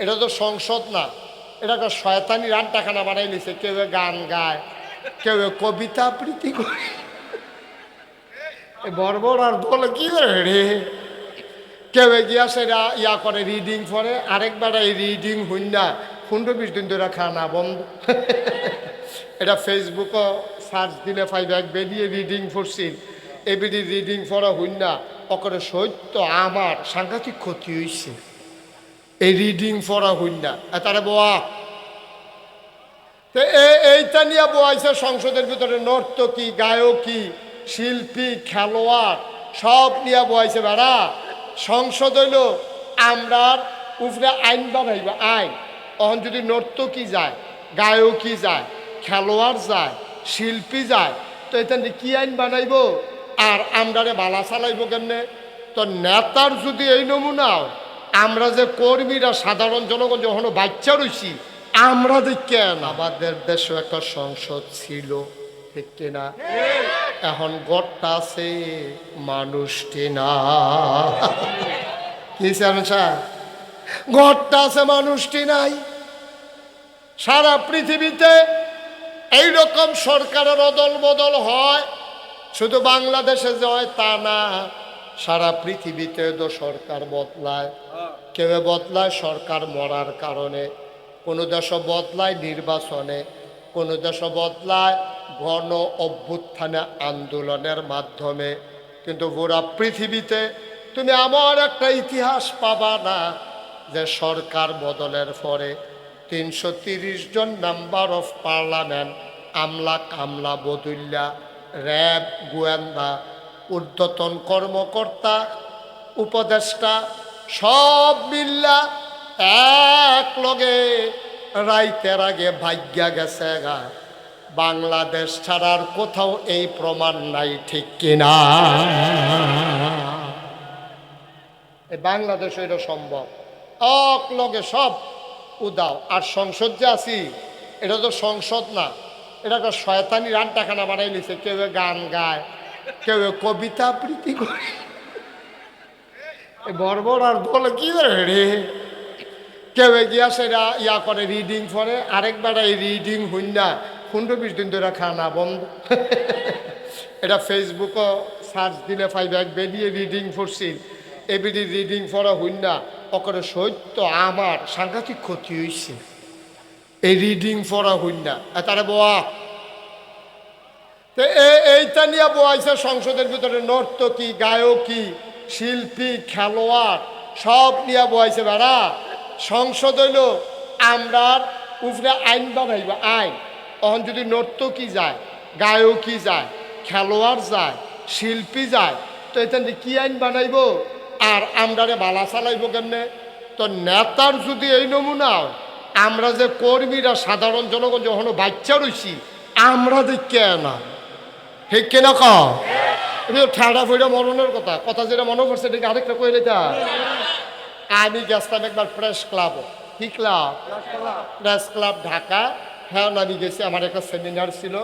এটা তো সংসদ না। এটা একটা শয়তানি রান্নাখানা বানাই নিছে। কেউ গান গায়, কেউ কবিতা আবৃত্তি করে। বর্বর আর বলে কি রে কেউ গিয়া সেটা ইয়া করে রিডিং পরে আরেকবার এই রিডিং না, পনেরো বিশ দিন ধরে খানা বন্ধ। এটা ফেসবুকও সার্চ দিলে পাইবে, এক বেরিয়ে রিডিং পড়ছি। এবিডি রিডিং পড়া না, অকরে সত্য আমার সাংঘাতিক ক্ষতি হইছে। এই রিডিং পড়া হইন না। তারে বোয়া। এইটা নিয়ে বোয়াইছে সংসদের ভিতরে নর্তকী, গায়কী, শিল্পী, খেলোয়াড়, সব নিয়ে বোয়াইছে বেড়া। সংসদ হইল আমরার উপরে আইন বানাইব, আইন। অহন যদি নর্তকী যায়, গায়কী যায়, খেলোয়াড় যায়, শিল্পী যায়, তো এটা কি আইন বানাইব? আর আমরারে বালা চালাইব কেমনে? তো নেতার যদি এই নমুনা আমরা যে কর্মীরা সাধারণ জনগণ যখন বাচ্চা রয়েছি, আমরা দেখে আমাদের দেশে একটা সংসদ ছিল, ঠিক কিনা? এখন গড়টা আছে মানুষটি না কি স্যার? গড়টা আছে মানুষটি নাই সারা পৃথিবীতে এই রকম সরকারের অদল বদল হয়, শুধু বাংলাদেশে যে হয় তা না। সারা পৃথিবীতে তো সরকার বদলায়। কেউ বদলায় সরকার মরার কারণে। কোনো দেশ বদলায় নির্বাচনে। কোনো দেশ বদলায় গণ অভ্যুত্থানে আন্দোলনের মাধ্যমে। কিন্তু পুরা পৃথিবীতে তুমি আমার একটা ইতিহাস পাবা না যে সরকার বদলের পরে তিনশো জন মেম্বার অফ পার্লামেন্ট আমলা কামলা বদুল্লা র্যাব, গোয়েন্দা ঊর্ধ্বতন কর্মকর্তা, উপদেষ্টা, সব মিল্লা এক লগে রাইতের আগে ভাগ্যা গেছে গা। বাংলাদেশ ছাড়ার কোথাও এই প্রমাণ নাই, ঠিক কিনা? বাংলাদেশে এটা সম্ভব। এক লগে সব উদাও। আর সংসদ যে আছি, এটা তো সংসদ না এটা একটা শয়তানি রান্নাখানা বানাই নিছে, কেউ গান গায়। কেউ কবিতা আবৃত্তি করে? বর্বর আর বলে কি করে রে? কেউ গিয়া সেটা ইয়া করে রিডিং পরে আরেকবার এই রিডিং হইন না পনেরো বিশ দিন ধরে খানা বন্ধ। এটা ফেসবুকও সার্চ দিলে এক বেরিয়ে রিডিং পড়ছি। এবিডি রিডিং পড়া হইন না অকরে সত্য আমার সাংঘাতিক ক্ষতি হইছে। এই রিডিং পড়া হইন না তারে বোয়া তো এইটা নিয়ে বোয়াইছে সংসদের ভিতরে নর্তকী গায়কী শিল্পী, খেলোয়াড়, সব নিয়ে বোয়াইছে বেড়া। সংসদ হইল আমরার উপরে আইন বানাইব, আইন। তখন যদি নর্তকী যায়, গায়কী যায়, খেলোয়াড় যায়, শিল্পী যায়, তো এটা নিয়ে কি আইন বানাইব? আর আমরারে বালা চালাইব কেমনে? তো নেতার যদি এই নমুনা আমরা যে কর্মীরা সাধারণ জনগণ যখন বাচ্চা রয়েছি আমরা দেখে না। ঠিক কিনা ক? ঠাডা ফুইটা মরণের কথা। কথা যেটা মনে পড়ছে এটাকে আরেকটা কইলে তা? আমি গেছিলাম একবার প্রেস ক্লাব। কি ক্লাব? Press club Dhaka. হ্যাঁ আমি গেছি, আমার একটা সেমিনার ছিল।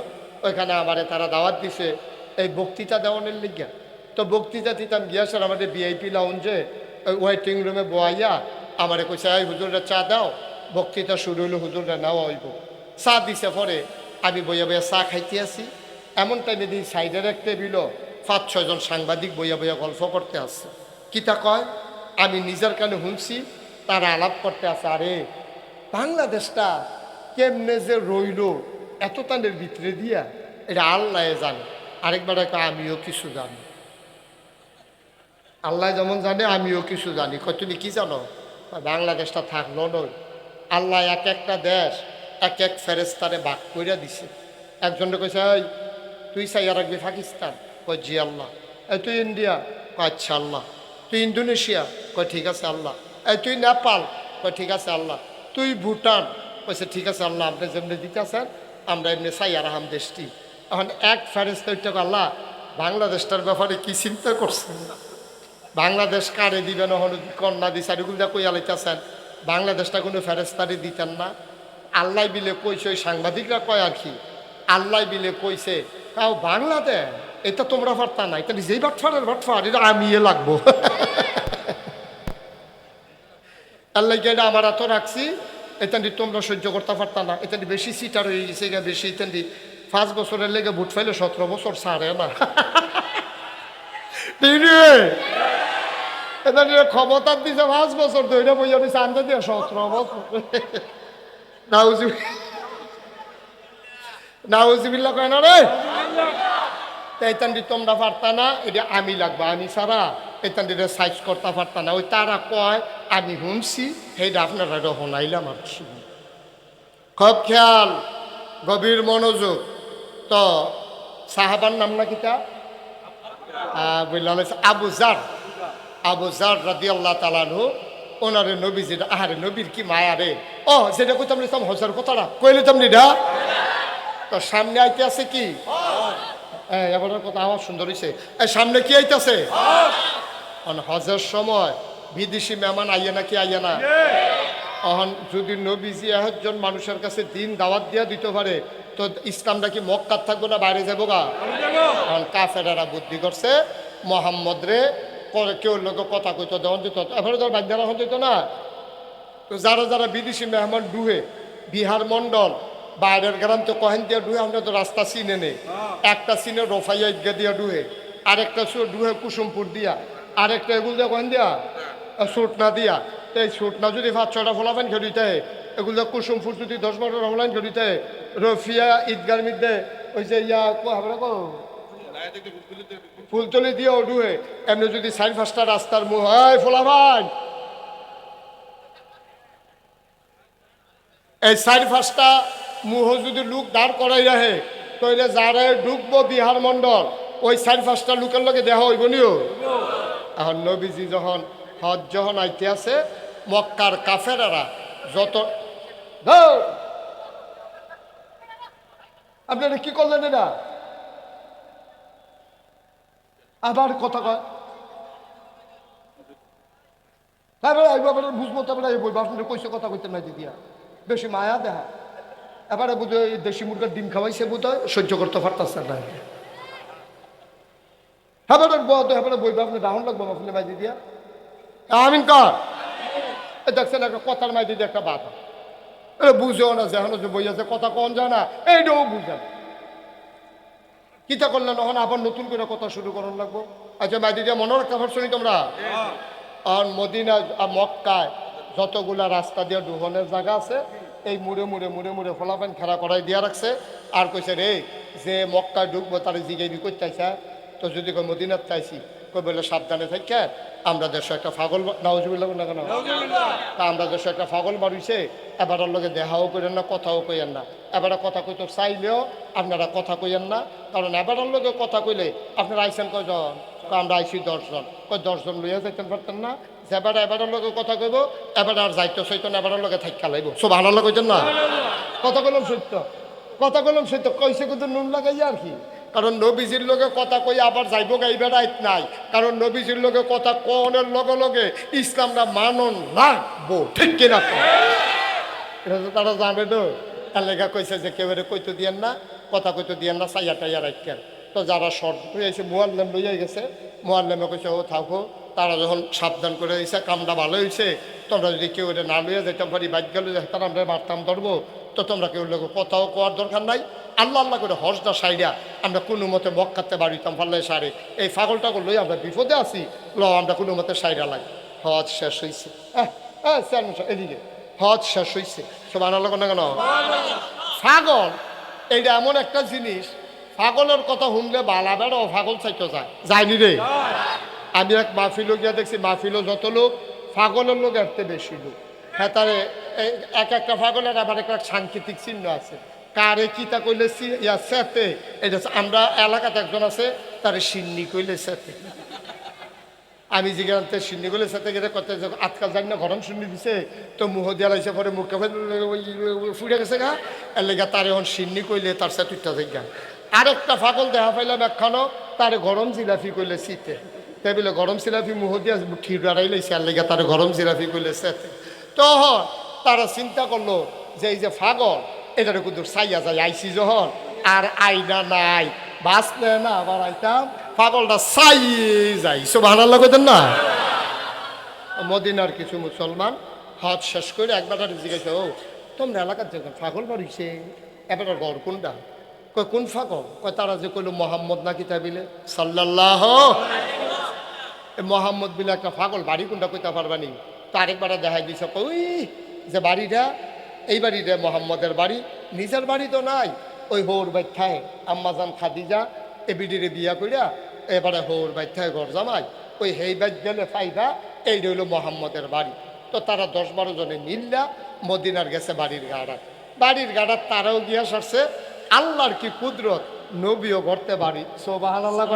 ওইখানে আমারে তারা দাওয়াত দিছে। এই বক্তৃতা দেওয়ানের লিগে। তো বক্তৃতা দিতাম গিয়াছেন আমাদের ভিআইপি লাউঞ্জে ওই ওয়েটিং রুমে বয়াইয়া আমারে কইছে, এই হুজুররা চা দাও। বক্তৃতা শুরু হইল, হুজুররা নেওয়া হইব চা দিছে পরে, আমি বইয়া বইয়া চা খাইতে আছি এমন টাইমে দিই সাইডের এক টেবিলও পাঁচ ছয়জন সাংবাদিক বইয়া বইয়া গল্প করতে আসছে। কিতা কয়? আমি নিজের কানে শুনছি, তারা আলাপ করতে আছে আরে, বাংলাদেশটা কেমনে যে রইল, এত তানের ভিতরে দিয়া, এটা আল্লাহ জানে। আরেকবার আমিও কিছু জানি। আল্লাহ যেমন জানে, আমিও কিছু জানি। কয়, তুমি কি জানো? বাংলাদেশটা থাকল নয়। আল্লাহ এক একটা দেশ, এক এক ফেরেস্তারে বাক কইরা দিছে। একজনটা কইছে তুই চাইয়া রাখবি পাকিস্তান। জি আল্লাহ। এই তুই ইন্ডিয়া? কয় আচ্ছা আল্লাহ। তুই ইন্দোনেশিয়া? কয়, ঠিক আছে আল্লাহ। এই তুই নেপাল? কয়, ঠিক আছে আল্লাহ। তুই ভুটান? কইছে, ঠিক আছে আল্লাহ, আপনি যেমনি দিতেছেন, আমরা এমনি চাইয়া রাহাম দেশটি। এখন এক ফেরেস্তা আল্লাহ, বাংলাদেশটার ব্যাপারে কি চিন্তা করছেন? না বাংলাদেশ কারে দিবেন কন্যা দিছে যা কই আলাইতেছেন বাংলাদেশটা কোনো ফেরেস্তারে দিতেন না। আল্লাহ বিলে কইছে, ওই সাংবাদিকরা কয় আর কি? আল্লাহ বিলে কইছে তাও বাংলাদেশ এটা তোমরা পারতা না এটা যেই বাটফারের বাটফার এটা আমি এ লাগবো। আল্লাহ এটা আমার এত রাখছি। এতান্ডি তোমরা সহ্য করতে পারতা না। এতান্ডি বেশি সিটার হয়ে গেছে গা, বেশি এতান্ডি পাঁচ বছরের লেগে বুট ফাইলে সতেরো বছর সারে না। ক্ষমতার দিছে পাঁচ বছর ধরে বইয়া দিছে আনতে দিয়ে সতেরো বছর। নাউজি নাউজিবিল্লা কয় না রে? এইতান্ডি তোমরা পারতা না, এটা আমি লাগবা, আমি ছাড়া এইতান্ডিরে সাইজ করতে পারতা না। ওই তারা কয়, আমি শুনছি সেইটা আপনারা এটা শোনাইলাম আর কি। খুব খেয়াল, গভীর মনোযোগ। তো সাহাবার নাম না কিতা বললাম আবু জার। আবু জার রাদি আল্লাহ তালানহু ওনারে নবী যেটা আহারে নবীর কি মায়া রে। ও যেটা কইতাম নিতাম হজার কথাটা। কইলে তাম নিডা তো সামনে আইতে আছে কি? হ্যাঁ এবার কথা আমার সুন্দর হয়েছে সামনে কি আইতেছে? হজের সময় বিদেশি মেহমান আইয়া নাকি আইয়া না? অহন যদি নবীজি একজন মানুষের কাছে দিন দাওয়াত দিয়া দিতে পারে, তো ইসলামটা কি মক্কার থাকব না বাইরে যাব গা? এখন কাফেরারা বুদ্ধি করছে, মোহাম্মদ রে কেউ লোক কথা কইতো দেওয়ান দিত এবারে ধর বাদ্যারা হন দিত না। তো যারা যারা বিদেশি মেহমান ডুহে বিহার মন্ডল বাইরের গ্রাম তো কহেন দিয়া ডুহে আমরা তো রাস্তা চিনে নেই। একটা চিনে রোফাইয়া ইদগা দিয়া ডুহে আরেকটা সু ডুহে কুসুমপুর দিয়া আরেকটা এগুলো দিয়া কহেন দিয়া সুট না দিয়া। এই সুট না যদি পাঁচ ছটা ফলাফেন খেলিতে এগুলো কুসুমপুর যদি দশ বারোটা ফলাফেন খেলিতে রফিয়া ঈদগার মধ্যে ওই যে ইয়া আমরা কো? ফুলতলি দিয়ে ওডুহে এমনি যদি চারি পাঁচটা রাস্তার মুখ হয় ফোলাভাই এই চারি পাঁচটা মুহ যদি লোক দাঁড় করাই রাখে তাহলে যারে ঢুকবো বিহার মন্ডল ওই চারি পাঁচটা লোকের লগে দেহ হইব নিও। এখন নবীজি যখন হজ যখন আইতে আছে মক্কার কাফেরারা যত! আপনারা কি করলেন এটা আবার কথা কয়। তারপরে আইব আবার বুঝব তারপরে আইব আপনার কইসে কথা কইতে নাই দিয়া বেশি মায়া দেখা এবারে বুঝে এই দেশি মুরগার ডিম খাওয়াইছে বোধ হয় সহ্য করতে পারতেছে না হেবারে বদ হেবারে বইব আপনি ডাউন লাগবো আপনি মাইদি দিয়া? আমিন কর? দেখছেন একটা কথার মাইদি দিয়ে একটা বাধা। এটা বুঝেও না যে বই আছে, কথা কন যায় না এইটাও বুঝে না। কিতা করলেন? তখন আবার নতুন করে কথা শুরু করার লাগবো। আচ্ছা মাইদি দিয়া, মনে রাখতে পারছ তোমরা? আর মদিনা মক্কায় যতগুলা রাস্তা দিয়ে ডুবনের জায়গা আছে এই মুড়ে মুড়ে মুড়ে মুড়ে ফলাফেন খেলা করাই দিয়া রাখছে আর কইছে রে যে মক্কায় ঢুকবো তার জিগাইবি করতে চাইছে? তো যদি কই মদিনার চাইছি। কই বলে সাবধানে থাকে আমরা দেশে একটা ফাগল নাউজুবিল্লাহ না কেন তা আমরা দেশে একটা ফাগল মারিছে এবারের লগে দেখাও করেন না, কথাও কইেন না। এবারে কথা কইতো চাইলেও আপনারা কথা কইেন না। কারণ এবারের লগে কথা কইলে আপনারা আইসেন কয়জন? কয়, আমরা আইসি দশজন। কই দশজন লইয়া যাইতেন পারতেন না? যেবারে এবারের লগে কথা কইব, এবারে আর যাইতো সইতো না, এবারের লগে থাকা লাইব। সব ভালো কইতেন না? কথা কইলাম সত্য। কথা কইলাম সত্য। কইছে কিন্তু নুন লাগাইয়া আর কি। কারণ নবীজির লগে কথা কই আবার যাইব গাইবে রাইত নাই। কারণ নবীজির লগে কথা কনের লগে লগে ইসলামটা মানন লাগবো। ঠিক কিনা? এটা তো তারা জানে তো। তার লেখা কইছে যে কেউ কইতে দিয়েন না, কথা কইতে দিয়েন না সাইয়া টাইয়া রাখেন তো যারা শর্ট হয়েছে মোয়াল্লেম লইয়া গেছে। মোয়াল্লেমে কইছে, ও থাকো। তারা যখন সাবধান করে দিয়েছে কামটা ভালো হয়েছে তোমরা যদি কেউ এটা না লইয়া যেতাম পারি বাইক গেলে তারা আমরা মারতাম ধরবো, তো তোমরা কেউ লোক কথাও কোয়ার দরকার নাই। আল্লাহ আল্লাহ করে হজটা সাইডা আমরা কোনো মতে মক্কাতে বাড়িতাম পারলে সারে। এই ফাগলটাকে লই আমরা বিপদে আছি ল আমরা কোনো মতে সাইডা লাগে হজ শেষ হয়েছে হ্যাঁ হ্যাঁ এদিকে। হজ শেষ হয়েছে সব আনার লোক না কেন? ছাগল এইটা এমন একটা জিনিস ছাগলের কথা শুনলে বালা বেড়াও ছাগল চাইতে যায়। যায়নি রে? আমি এক মাহফিলও গিয়া দেখছি, মাহফিলও যত লোক ছাগলের লোক এরতে বেশি লোক। হ্যাঁ তারে এক একটা ছাগলের আবার একটা সাংকেতিক চিহ্ন আছে। কারে কি তা কইলে ইয়া সেতে? এটা আমরা এলাকাতে একজন আছে, তারে সিন্নি কইলে সেতে। আমি যেখানে সিন্নি কইলে সেতে গেলে কত আজকাল জানি না গরম শুনি দিছে, তো মুহ দিয়া লাইছে পরে মুখে ফুটে গেছে গা। এর তার এখন সিন্নি কইলে তার সে তুইটা থেকে আরেকটা ফাগল দেখা পাইলাম একখানো, তার গরম জিলাফি কইলে শীতে তাই বলে গরম জিলাফি মুহ দিয়া ঠির দাঁড়াই লাইছে আর লেগা তারে গরম জিলাফি কইলে তখন তারা চিন্তা করল যে এই যে ফাগল এটার কিন্তু চাইয়া যায় আইসি যখন আর আইনা নাই নেয় না আবার আইতাম। পাগলটা চাই যাই সব ভালো লাগতেন না। মদিনার কিছু মুসলমান হাত শেষ করে একবার জিজ্ঞাসা ও তোমরা এলাকার থেকে ফাগল বাড়িছে এবার গড় কোনটা কয়, কোন ফাগল? কয়, তারা যে কইল মোহাম্মদ নাকি তাবিলে সাল্লাল্লাহ মোহাম্মদ বিলে একটা ফাগল বাড়ি কোনটা কইতে পারবানি তো আরেকবার দেখা দিছে কই, ওই যে বাড়িটা এই বাড়িটা মোহাম্মদের বাড়ি নিজের বাড়ি তো নাই। ওই হৌর ব্যাখ্যায় আম্মাজান খাদিজা এ বিডিরে বিয়া কইরা এবারে হৌর ব্যাখ্যায় ঘর জামাই। ওই হেই গেলে ফাইদা এই রইল মোহাম্মদের বাড়ি। তো তারা দশ বারো জনে মিল্লা মদিনার গেছে বাড়ির গাড়া। বাড়ির গাড়া তারাও গিয়া সারছে আল্লাহর কি কুদরত নবীও ঘরতে বাড়ি। সোবাহান আল্লাহ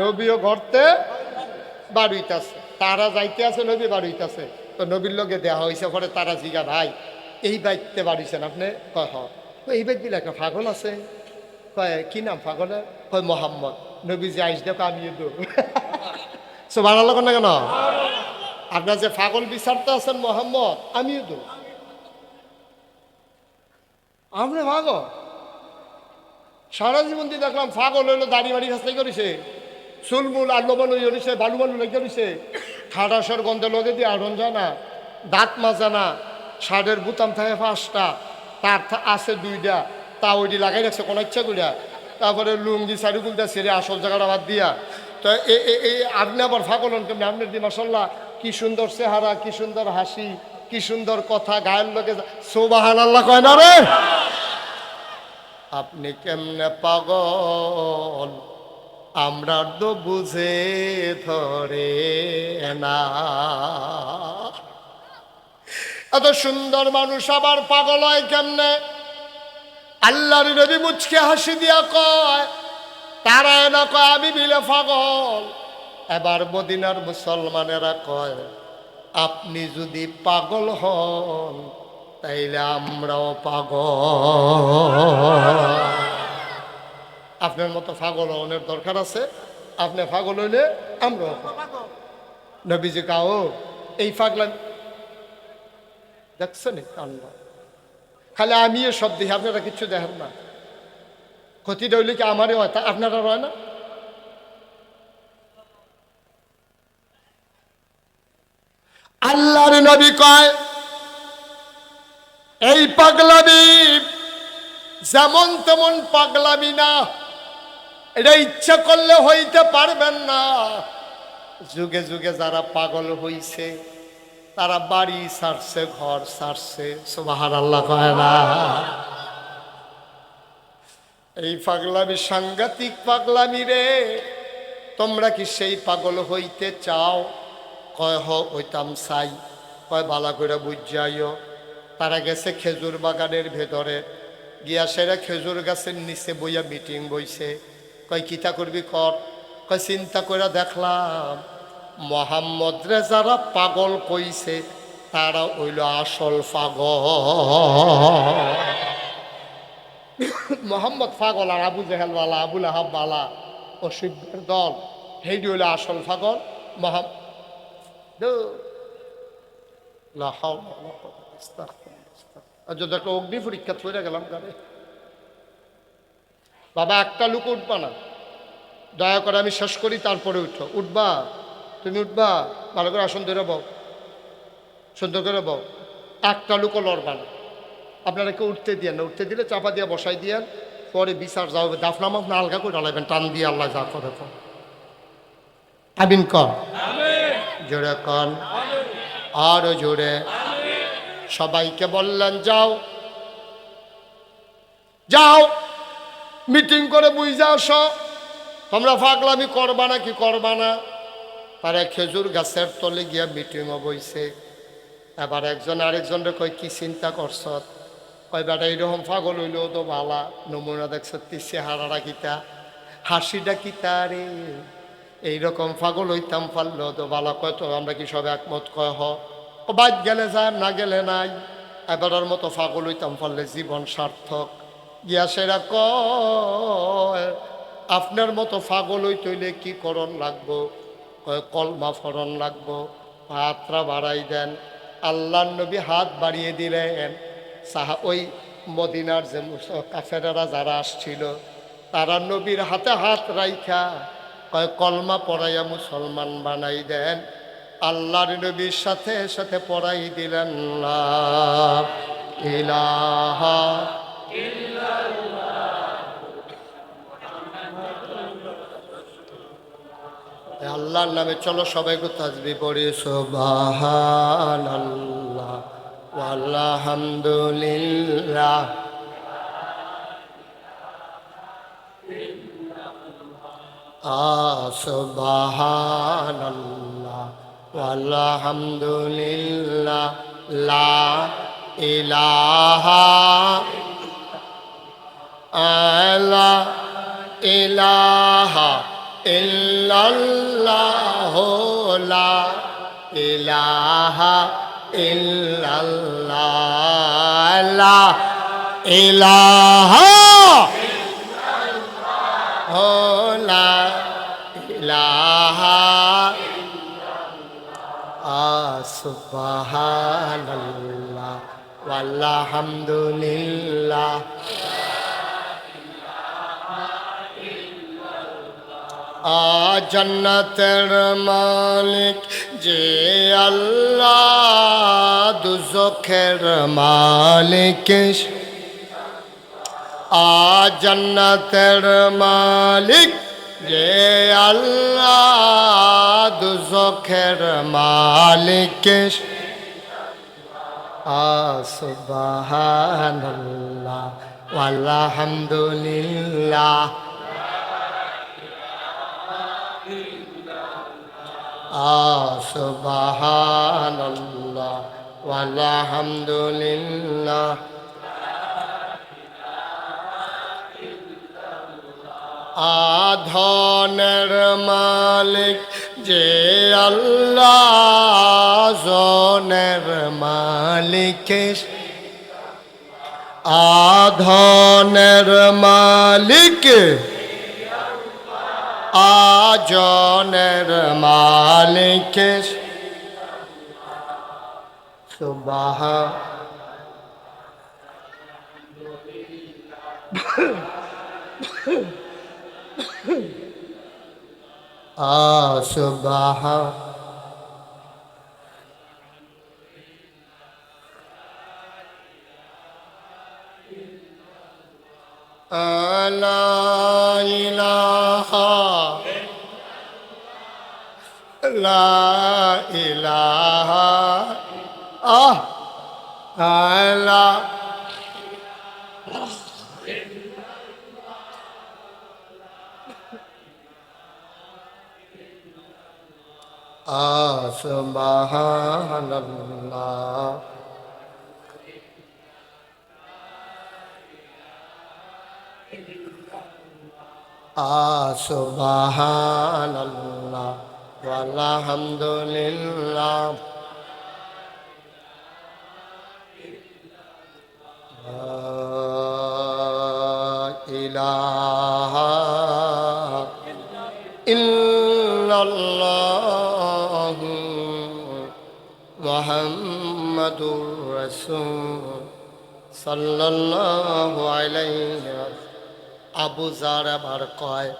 নবীও ঘরতে বাড়িতেছে তারা যাইতে আছে, নবী বাড়িতেছে তো নবীর লগে দেওয়া হয়েছে পরে তারা জিগা ভাই এই বাইতে বাড়িছেন, আপনি? কয়, হ। এই বাইত দিলে একটা পাগল আছে? কয়, কি নাম পাগলের কয়, মোহাম্মদ। নবী যে আইস দেখো আমি দো সো লাগো না কেন? আপনার যে পাগল বিচারতে আছেন, মোহাম্মদ, আমিও দো আমরা পাগল? সারা জীবন দিয়ে দেখলাম পাগল হইল, দাড়ি বাড়ি হাসতে করেছে। চুলমুল আল্লবালু হয়েছে বালুবালু লেগে রয়েছে ঠাডাসর গন্ধে লগে দিয়ে আড়ন জানা দাঁত মাজানা শার্টের বুতাম থাকে পাঁচটা তার আছে দুইটা তা ওইটি লাগাই রাখছে কোনো ইচ্ছা করিয়া তারপরে লুঙ্গি শাড়ি গুলটা সেরে আসল জায়গাটা বাদ দিয়া। তো এই আপনি আবার হন কেমনি? আপনার দি মাসাল্লাহ কি সুন্দর চেহারা, কি সুন্দর হাসি, কি সুন্দর কথা, গায়ের লোকে সোবাহান আল্লাহ কয় না রে? আপনি কেমনে পাগল? আমরা তো বুঝে ধরে না। এত সুন্দর মানুষ আবার পাগল হয় কেমনে? আল্লাহর নবী মুচকে হাসি দিয়া কয় তারা না কয় আমি বিলে পাগল? এবার মদিনার মুসলমানেরা কয়, আপনি যদি পাগল হন, তাইলে আমরাও পাগল। আপনার মতো ফাগল হওয়ার দরকার আছে। আপনি পাগল হইলে পাগল। নবীজি কাও, এই পাগলা দেখছেন খালি আমিও সব দেখি, আপনারা কিচ্ছু দেখেন না। ক্ষতিটা হইলে কি আমারই হয়? তা আপনারা হয় না? আল্লাহর নবী কয়, এই পাগলামি যেমন তেমন পাগলামি না। এটা ইচ্ছা করলে হইতে পারবেন না। যুগে যুগে যারা পাগল হইছে, তারা বাড়ি সারছে, ঘর সারছে সুবাহার আল্লাহ কয় না। এই পাগলামি সাংঘাতিক পাগলামি রে, তোমরা কি সেই পাগল হইতে চাও? কয়, হ, হইতাম চাই। কয়, বালা করে বুঝাইও। তারা গেছে খেজুর বাগানের ভেতরে। গিয়া সেরা খেজুর গাছের নিচে বইয়া মিটিং বইছে। কয়, কিতা করবি কর? কয়, চিন্তা করে দেখলাম মোহাম্মদ রে যারা পাগল কইছে, তারা হইল আসল পাগল। মোহাম্মদ পাগল আর আবু জেহেলওয়ালা আবুল আহাবওয়ালা ও শিবের দল হেডি হইল আসল পাগল। মোহাম্মদ যদি একটা অগ্নি পরীক্ষা তৈরি গেলাম গাড়ি। বাবা, একটা লোক উঠবা না। দয়া করে আমি শেষ করি, তারপরে উঠো। উঠবা? তুমি উঠবা? ভালো করে আসন ধরে বউ সুন্দর করে বউ একটা লোকও লড়বা না। আপনারা কেউ উঠতে দিয়ে না। উঠতে দিলে চাপা দিয়ে বসাই দিয়ে পরে বিচার যাও দাফনামাজ না আলগা করে ডালাইবেন টান দিয়ে আল্লাহ যা করে কর। আবিন কর। জোরে কন। আরও জোরে। সবাইকে বললেন, যাও। যাও। মিটিং করে বুঝে আসো। তোমরা ফাগলামি করবা না কি করবা না? তারা খেজুর গাছের তলে গিয়া মিটিংও বইছে। এবার একজন আরেকজনরে কই কি চিন্তা করছ? কই বেটা, এইরকম পাগল হইলেও তো বালা নমুনা দেখছ, তিসে হারাটা কিতা? হাসিটা কিতা রে? এইরকম পাগল হইতাম পারলেও তো বালা কয়, তো আমরা কি সব একমত? কয়, হ। বাদ গেলে যা, না গেলে নাই। এবারের মতো পাগল হইতাম পারলে জীবন সার্থক। গিয়া সেরা আপনার মতো পাগল হইতে হইলে কি করণ লাগবো? কয়, কলমা ফরণ লাগবো হাতরা বাড়াই দেন। আল্লাহ নবী হাত বাড়িয়ে দিলেন। সাহা, ওই মদিনার যে কাফেরারা যারা আসছিল, তারা নবীর হাতে হাত রাইখা, কয়, কলমা পড়াইয়া মুসলমান বানাই দেন। আল্লাহর নবীর সাথে সাথে পড়াই দিলেন ইলাহা আল্লাহর নামে চলো সবাই কো তাজবি পড়ি। সুবহান আল্লাহ আলহামদুলিল্লাহ। সুবহান আলা ইলাহা ইল্লাল্লাহ লা ইলাহা ইল্লাল্লাহ লা ইলাহা লা ইলাহা সুবহানাল্লাহ ওয়ালহামদুলিল্লাহ জন্নতের মালিক যে আল্লাহ দুজখের মালিক। জন্নতের মালিক যে আল্লাহ দুজখের মালিক। সুবহানাল্লাহ আলহামদুলিল্লাহ সুবহানাল্লাহ আধনের মালিক যে আল্লাহ জনের মালিক আধনের মালিক আজনের মালিকে সুবাহ। সুবাহ। لا إله لا إله آه لا آه سبحان الله সুবহান আল্লাহ আলহামদুলিল্লাহ ইলাহা ইল্লাল্লাহ মুহাম্মাদুর রাসূল। সাল্লাল্লাহু আলাইহি আবু জার আবার কয়,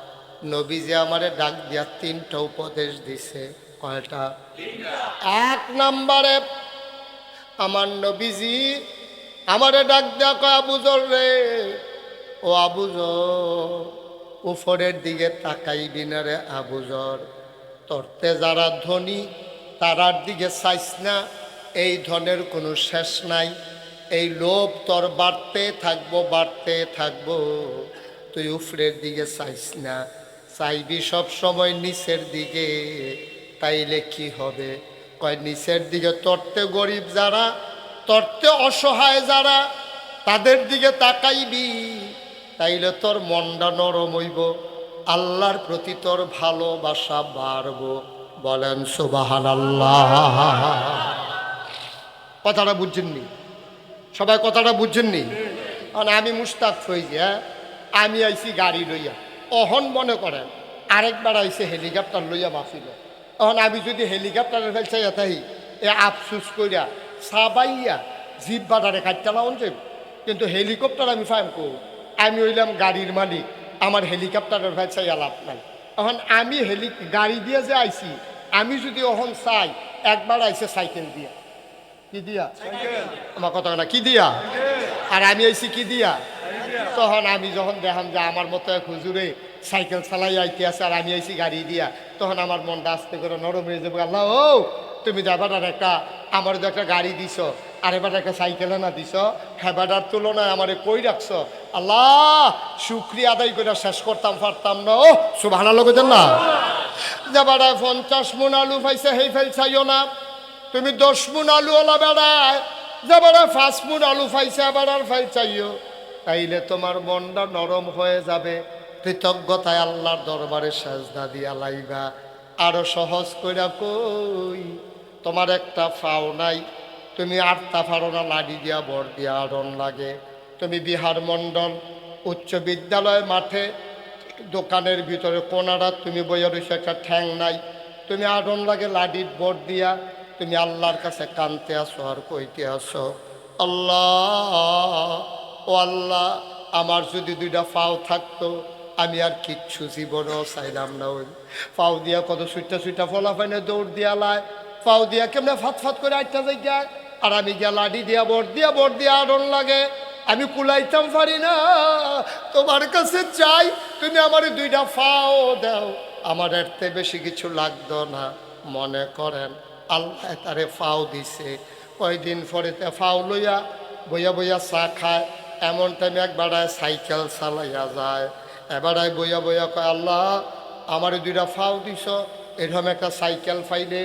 নবীজি আমারে ডাক দিয়া তিনটা উপদেশ দিছে। কয়টা? এক নম্বরে আমার নবীজি আমারে ডাক দেয়া কয় আবুজর রে, ও আবুজর উপরের দিকে তাকাইবি না রে আবুজর তরতে যারা ধনী, তারার দিকে চাইস না। এই ধনের কোনো শেষ নাই। এই লোভ তোর বাড়তে থাকব বাড়তে থাকব। তুই উফরের দিকে চাইস না, চাইবি সব সময় নিচের দিকে, তাইলে কি হবে? কয়, নিচের দিকে তরতে গরিব যারা, তরতে অসহায় যারা, তাদের দিকে তাকাইবি, তাইলে তোর মনটা নরম হইব, আল্লাহর প্রতি তোর ভালোবাসা বাড়ব। বলেন সুবাহান আল্লাহ কথাটা বুঝছেননি সবাই কথাটা বুঝছেননি কারণ আমি মুস্তাক হয়েছি হ্যাঁ? আমি আইছি গাড়ি লইয়া। অহন মনে করেন আরেকবার আইছে হেলিকপ্টার লইয়া বাঁচিল। তখন আমি যদি হেলিকপ্টারের ফেলছে তাই এ আফসুস কইরা সাবাইয়া জিপ বাটারে কাটতে লাউন যে কিন্তু হেলিকপ্টার আমি ফাইম কো আমি হইলাম গাড়ির মালিক আমার হেলিকপ্টারের ফেলছে লাভ নাই। এখন আমি হেলি গাড়ি দিয়ে যে আইছি আমি যদি অহন চাই একবার আইসে সাইকেল দিয়া। কি দিয়া? আমার কথা না কি দিয়া? আর আমি আইছি কি দিয়া? তখন আমি যখন দেখাম যে আমার মতো এক হুজুরে সাইকেল চালাই আইতে আছে আর আমি আইছি গাড়ি দিয়া, তখন আমার মনটা আস্তে করে নরম হয়ে যাবে। আল্লাহ, ও, তুমি যাবার আর একটা, আমার তো একটা গাড়ি দিছ আর এবার একটা সাইকেল না দিছ হেবাটার তুলনায় আমারে কই রাখছ? আল্লাহ, শুক্রিয়া আদায় করে শেষ করতাম, পারতাম না। ও সুভানা লোক না? যাবার পঞ্চাশ মন আলু পাইছে হেই ফেল চাইও না। তুমি দশ মুন আলু ওলা বেড়ায় যাবার পাঁচ মুন আলু পাইছে, আবার আর ফাই চাইও তাইলে তোমার মনটা নরম হয়ে যাবে। কৃতজ্ঞতায় আল্লাহর দরবারে সাজদা দিয়া লাইবা। আরও সহজ কইরা কই, তোমার একটা ফাও নাই। তুমি আটটা না লাডি দিয়া বর দিয়া আড়ন লাগে। তুমি বিহার মণ্ডল, উচ্চ বিদ্যালয় মাঠে, দোকানের ভিতরে কোনারা, তুমি বইয়া রয়েছে একটা ঠ্যাং নাই। তুমি আড়ন লাগে, লাডির বর দিয়া। তুমি আল্লাহর কাছে কানতে আসো আর কইতে আসো, আল্লাহ ও আল্লাহ, আমার যদি দুইটা ফাও থাকতো, আমি আর কিচ্ছু জীবনও চাইলাম না ওই। ফাও দিয়া কত সুইটা সুইটা ফলা পাইনে দৌড় দিয়া লায় ফাও দিয়া কেমনে ফাত ফাত করে আটটা জায়গায় আর আমি গিয়া লাডি দিয়া, বর দিয়া বর দিয়া আড়ন লাগে। আমি কুলাইতাম পারি না। তোমার কাছে চাই, তুমি আমার দুইটা ফাও দাও। আমার এর বেশি কিছু লাগতো না, মনে করেন। আল্লাহ তারে ফাও দিছে। কয়দিন পরে তে ফাও লইয়া বইয়া বইয়া চা খায়। এমন টাইমে একবারায় সাইকেল চালাইয়া যায় এবারায় বইয়া বইয়া কয়, আল্লাহ, আমার দুইটা ফাও দিছ। এরকম একটা সাইকেল ফাইলে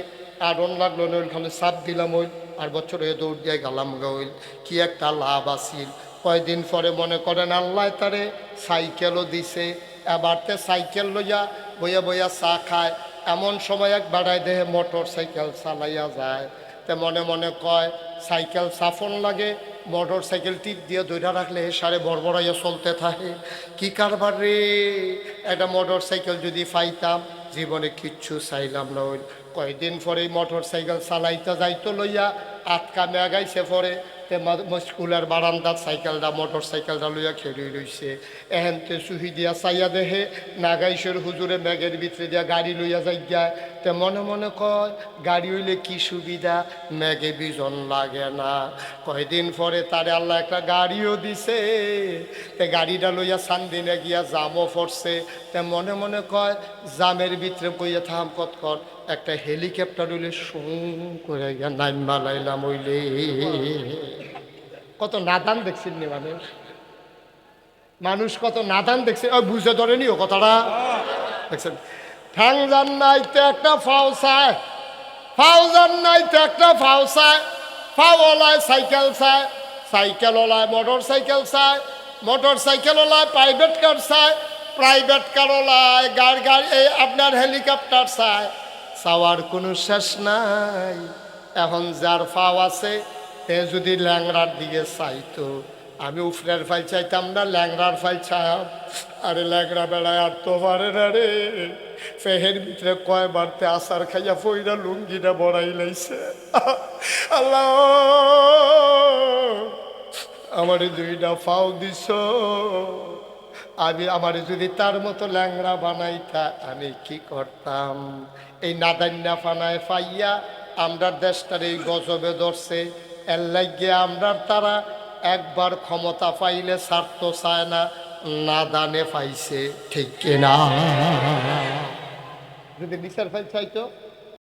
আড়ন লাগল না, ওইখানে চাপ দিলাম ওই, আর বছরে দৌড় দিয়ে গেলাম গইল কি একটা লাভ আছিল। কয়দিন পরে মনে করেন, আল্লাহ তারে সাইকেলও দিছে। এবার তে সাইকেল লইয়া বইয়া বইয়া চা খায়। এমন সময় এক বাড়ায় দেহে মোটর সাইকেল চালাইয়া যায়। তে মনে মনে কয়, সাইকেল সাফন লাগে মোটর সাইকেল টিপ দিয়ে দৈরা রাখলে সারে বড়বড়াইয়া চলতে থাকে। কি কারবার রে? একটা মোটর সাইকেল যদি পাইতাম, জীবনে কিচ্ছু চাইলাম না ওই। কয়দিন পরে মোটর সাইকেল চালাইতে যাইতো লইয়া, আটকা মেগাইছে পরে। স্কুলের বারান্দার সাইকেলটা মোটর সাইকেলটা লইয়া খেলি রইছে এহেনতে সুহি দিয়া চাইয়া দেহে নাগাইশের হুজুরে ব্যাগের ভিতরে দিয়া গাড়ি লইয়া যাই যায় তে মনে মনে কয়, গাড়ি হইলে কি সুবিধা? ম্যাগে বিজন লাগে না। কয়দিন পরে তারে আল্লাহ একটা গাড়িও দিছে। তে গাড়িটা লইয়া সান্দিনে গিয়া জামও পড়ছে তে মনে মনে কয়, জামের ভিতরে কইয়া থাম কত কর। একটা হেলিকপ্টার হইলে সুং করে গিয়া নাইন মালাইলাম হইলে কত নাদান দেখছেন নি মানুষ? মানুষ কত নাদান দেখছে। ওই বুঝে ধরেনি ও কথাটা? দেখছেন? ঠ্যাং জান নাইতে একটা ফাও চায়। ফাও জান নাইতে একটা ফাও চায়। ফাও ওলায় সাইকেল চায়। সাইকেল ওলায় মোটর সাইকেল চায়। মোটর সাইকেল ওলায় প্রাইভেট কার চায়। প্রাইভেট কার ওলায় গাড়ি গাড়ি এই আপনার হেলিকপ্টার চায়। চাওয়ার কোনো শেষ নাই। এখন যার ফাও আছে, সে যদি ল্যাংড়ার দিকে চাইতো, আমি উফরের ফাইল চাইতাম না, ল্যাংড়ার ফাইল চাইম আরে ল্যাংড়া বেড়ায় আর তো পারে না রে। ফেহের ভিতরে কয় বাড়তে আসার খাইয়া ফইরা লুঙ্গিটা বড়াই লাইছে। আল্লাহ! আমারে দুইটা ফাও দিছ। আমি, আমার যদি তার মতো ল্যাংড়া বানাইতা, আমি কি করতাম? এই নাদান্যা ফানায় ফাইয়া আমরার দেশটার এই গজবে ধরছে। এর লাগিয়ে আমরার তারা একবার ক্ষমতা পাইলে স্বার্থ চায় না, নাদানে পাইছে ঠিক কিনা। যদি বিচার ফাইল চাইতো?